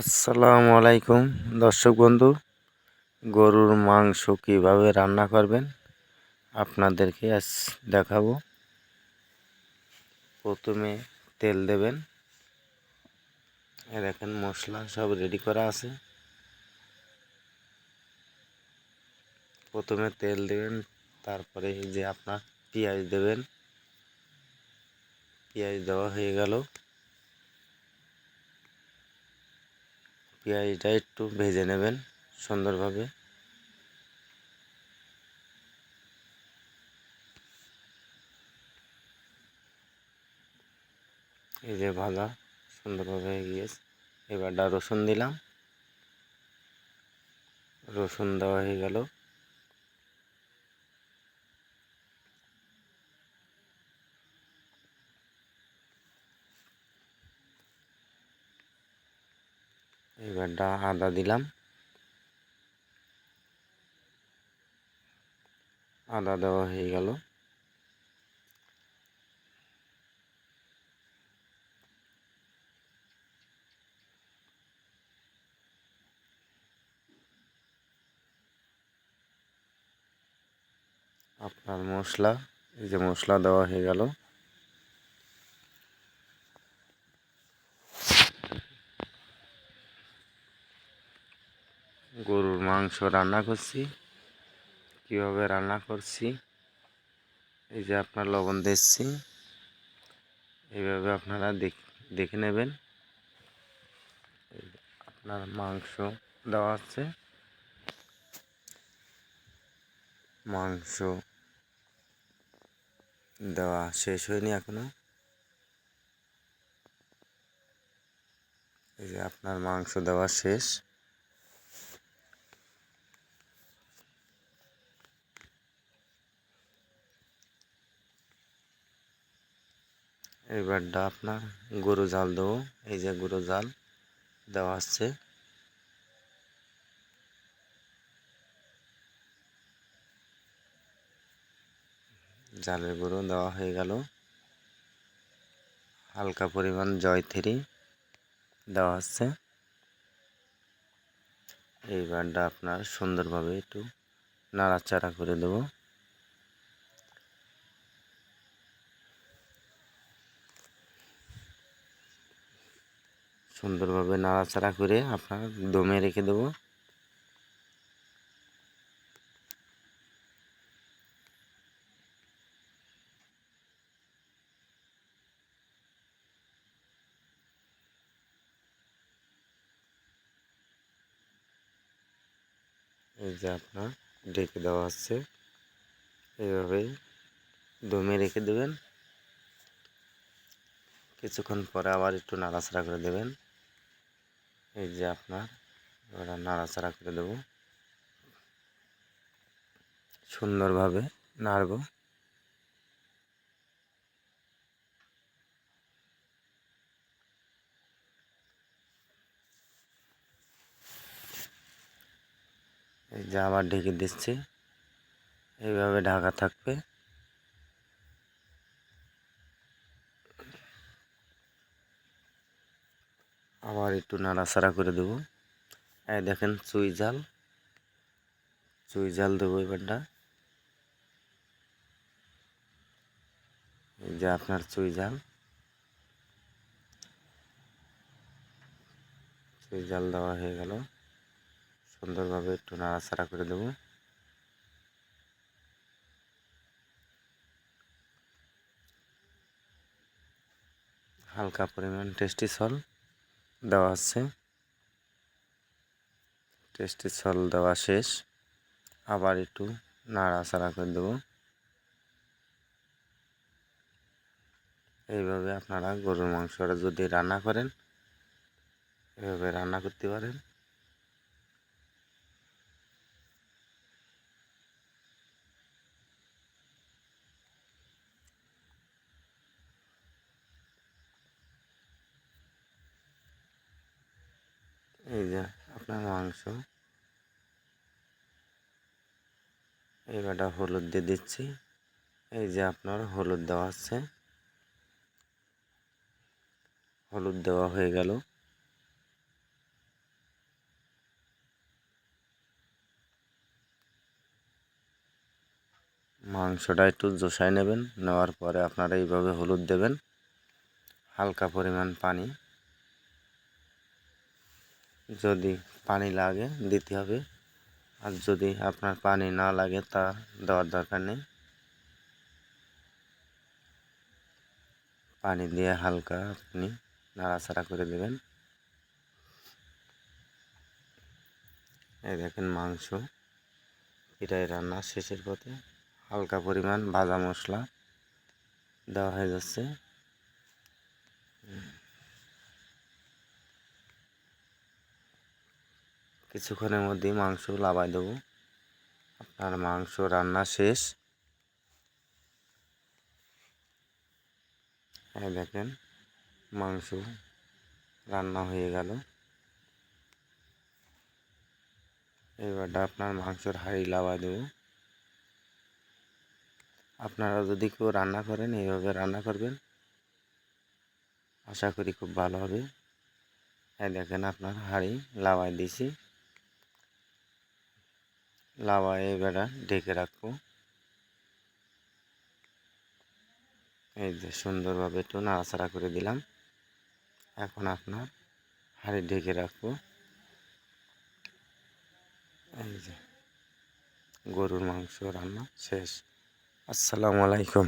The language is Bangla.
আসসালামু আলাইকুম। দর্শক বন্ধু, গরুর মাংস কীভাবে রান্না করবেন আপনাদেরকে আজ দেখাবো। প্রথমে তেল দেবেন। দেখেন মশলা সব রেডি করা আছে। প্রথমে তেল দেবেন, তারপরে যে আপনার পেঁয়াজ দেবেন। পেঁয়াজ দেওয়া হয়ে গেল। পেঁয়াজটা একটু ভেজে নেবেন সুন্দরভাবে। এই যে ভাজা সুন্দরভাবে হয়ে গিয়েছে। এবারটা রসুন দিলাম। রসুন দেওয়া হয়ে গেল। এবারটা আদা দিলাম। আদা দেওয়া হয়ে গেল। আপনার মশলা, এই যে মশলা দেওয়া হয়ে গেল গরুর মাংস রান্না করছি। কীভাবে রান্না করছি? এই যে আপনার লবণ দিচ্ছি। এইভাবে আপনারা দেখে নেবেন। আপনার মাংস দেওয়া আছে। মাংস দেওয়া শেষ হয়নি এখনও। এই যে আপনার মাংস দেওয়া শেষ। এবারটা আপনার গরু জাল দেবো। এই যে গরু জাল দেওয়া আছে জালের গুঁড়ো দেওয়া হয়ে গেল। হালকা পরিমাণ জয়থিরি দেওয়া আছে এইবারটা আপনার সুন্দরভাবে একটু নাড়াচাড়া করে দেবো। সুন্দরভাবে নাড়াচাড়া করে আপনার দমে রেখে দেবো। এই যে আপনার ডেকে দেওয়া আছে এইভাবে দমে রেখে দেবেন। কিছুক্ষণ পরে আবার একটু নাড়াচাড়া করে দেবেন। এই যে আপনার, এবার নাড়াচাড়া করে দেব। সুন্দরভাবে নাড়ব। এই যে আবার ঢেকে দিচ্ছি। এইভাবে ঢাকা থাকবে। আবার একটু নাড়াচাড়া করে দেবো। এই দেখেন, চুই জাল। চুই জাল দেবো এবারটা এই যে আপনার চুই জাল। চুই জাল দেওয়া হয়ে গেল। সুন্দরভাবে একটু নাড়াচাড়া করে দেবো। হালকা পরিমাণ টেস্টি সল। দেওয়া আছে। টেস্টি সল দেওয়া শেষ। আবার একটু নাড়াচাড়া করে দেব। এইভাবে আপনারা গরুর মাংসটা যদি রান্না করেন এভাবে রান্না করতে পারেন। এই যে আপনার মাংস। এই কটা হলুদ দিয়ে দিচ্ছি। এই যে আপনার হলুদ দেওয়া আছে। হলুদ দেওয়া হয়ে গেল। মাংসটা একটু জোসাই নেবেন, নেওয়ার পরে আপনারা এইভাবে হলুদ দেবেন। হালকা পরিমাণ পানি। যদি পানি লাগে দিতে হবে। আর যদি আপনার পানি না লাগে তা দেওয়ার দরকার নেই। পানি দিয়ে হালকা আপনি নাড়াচাড়া করে দেবেন। এই দেখেন মাংস। এটাই রান্না শেষের পথে। হালকা পরিমাণ ভাজা মশলা দেওয়া হয়ে যাচ্ছে। কিছুক্ষণের মধ্যেই মাংস লাবাই দেবো। আপনার মাংস রান্না শেষ। এই দেখেন, মাংস রান্না হয়ে গেল। এবারটা আপনার মাংসর হাঁড়ি লাবাই দেবো। আপনারা যদি কেউ রান্না করেন, এইভাবে রান্না করবেন, আশা করি খুব ভালো হবে। হ্যাঁ দেখেন, আপনার হাঁড়ি লাবাই দিছি লাবাই বেড়া ঢেকে রাখব। এই যে সুন্দরভাবে একটু নাড়াচাড়া করে দিলাম। এখন আপনার হাঁড়ি ঢেকে রাখব। এই যে গরুর মাংস রান্না শেষ। আসসালামু আলাইকুম।